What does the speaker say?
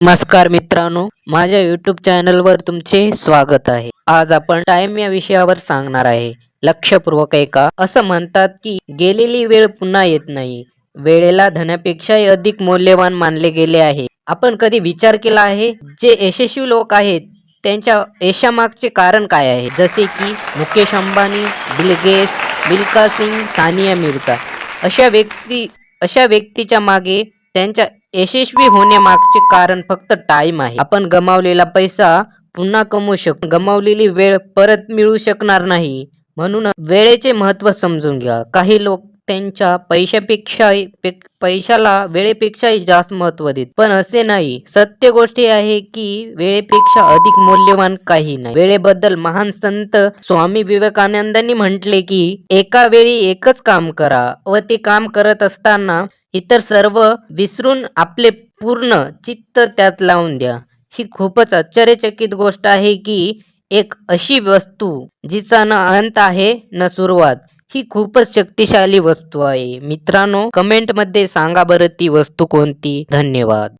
नमस्कार मित्रांनो माझ्या यूट्यूब चॅनलवर तुमचे स्वागत आहे. आज आपण टाइम या विषयावर सांगणार आहे. लक्षपूर्वक ऐका. असं म्हणतात की गेलेली वेळ पुन्हा येत नाही. वेळेला धनापेक्षाही अधिक मौल्यवान मानले गेले आहे. आपण कधी विचार केला आहे? जे यशस्वी लोक आहेत त्यांच्या यशामागचे कारण काय आहे? जसे की मुकेश अंबानी बिल गेट्स मिल्खा सिंग सानिया मिर्झा. अशा व्यक्ती अशा व्यक्तीच्या मागे त्यांच्या यशस्वी होण्यामागचे कारण फक्त टाइम आहे. आपण गमावलेला पैसा पुन्हा कमवू शक. गमावलेली वेळ परत मिळू शकणार नाही. म्हणून वेळेचे महत्त्व समजून घ्या. काही लोक त्यांच्या पैशापेक्षा पैशाला वेळेपेक्षाही जास्त महत्त्व देत. पण असे नाही. सत्य गोष्टी आहे की वेळेपेक्षा अधिक मौल्यवान काही नाही. वेळेबद्दल महान संत स्वामी विवेकानंदांनी म्हटले की एका वेळी एकच काम करा व ते काम करत असताना इतर सर्व विसरून आपले पूर्ण चित्त त्यात लावून द्या. ही खूपच आश्चर्यचकित गोष्ट आहे की एक अशी वस्तू जिचा न अंत आहे न सुरुवात ही खूपच शक्तिशाली वस्तू आहे. मित्रांनो कमेंटमध्ये सांगा बरं ती वस्तू कोणती? धन्यवाद.